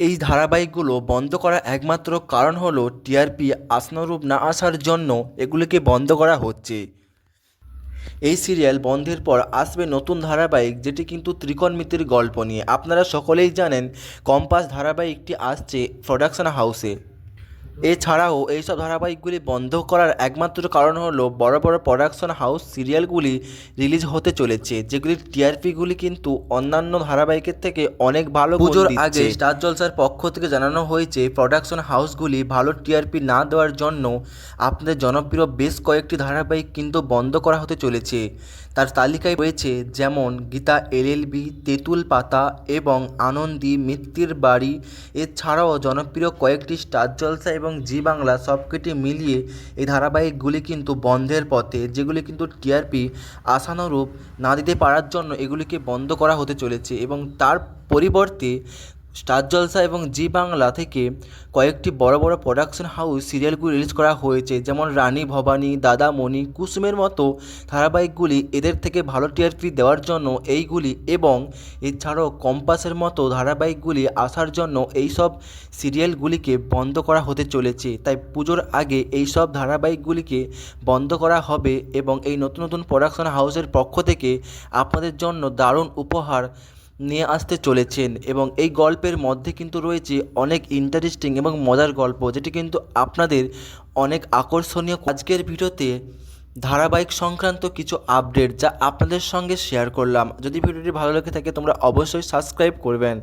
এই ধারাবাহিকগুলো বন্ধ করার একমাত্র কারণ হলো টিআরপি আসনরূপ না আসার জন্য এগুলিকে বন্ধ করা হচ্ছে। এই সিরিয়াল বন্ধের পর আসবে নতুন ধারাবাহিক যেটি কিন্তু ত্রিকোণমিতির গল্প নিয়ে। আপনারা সকলেই জানেন কম্পাস ধারাবাহিকটি আসছে প্রোডাকশন হাউসে। এছাড়াও এইসব ধারাবাহিকগুলি বন্ধ করার একমাত্র কারণ হলো বড় বড় প্রোডাকশন হাউস সিরিয়ালগুলি রিলিজ হতে চলেছে যেগুলির টিআরপিগুলি কিন্তু অন্যান্য ধারাবাহিকের থেকে অনেক ভালো পুজোর আগে স্টার জলসার পক্ষ থেকে জানানো হয়েছে প্রোডাকশন হাউসগুলি ভালো টিআরপি না দেওয়ার জন্য আপনাদের জনপ্রিয় বেশ কয়েকটি ধারাবাহিক কিন্তু বন্ধ করা হতে চলেছে। তার তালিকায় রয়েছে যেমন গীতা এলএলবি তেঁতুল পাতা এবং আনন্দী মিত্তির বাড়ি। এছাড়াও জনপ্রিয় কয়েকটি স্টার জলসা এবং জি বাংলা সবকটি মিলিয়ে এই ধারাবাহিকগুলি কিন্তু বন্ধের পথে, যেগুলি কিন্তু টিআরপি আশানুরূপ না দিতে পারার জন্য এগুলিকে বন্ধ করা হতে চলেছে এবং তার পরিবর্তে স্টার জলসা এবং জি বাংলা থেকে কয়েকটি বড় বড় প্রোডাকশন হাউস সিরিয়ালগুলি রিলিজ করা হয়েছে, যেমন রানী ভবানী দাদামণি কুসুমের মতো ধারাবাহিকগুলি এদের থেকে ভালো টিআরপি দেওয়ার জন্য এইগুলি এবং এছাড়াও কম্পাসের মতো ধারাবাহিকগুলি আসার জন্য এই সব সিরিয়ালগুলিকে বন্ধ করা হতে চলেছে। তাই পুজোর আগে এই সব ধারাবাহিকগুলিকে বন্ধ করা হবে এবং এই নতুন নতুন প্রোডাকশন হাউসের পক্ষ থেকে আপনাদের জন্য দারুণ উপহার নিয়ে আসতে চলেছেন এবং এই গল্পের মধ্যে কিন্তু রয়েছে অনেক ইন্টারেস্টিং এবং মজার গল্প, যেটি কিন্তু আপনাদের অনেক আকর্ষণীয়। আজকের ভিডিওতে ধারাবাহিক সংক্রান্ত কিছু আপডেট যা আপনাদের সঙ্গে শেয়ার করলাম। যদি ভিডিওটি ভালো লেগে থাকে, তোমরা অবশ্যই সাবস্ক্রাইব করবেন।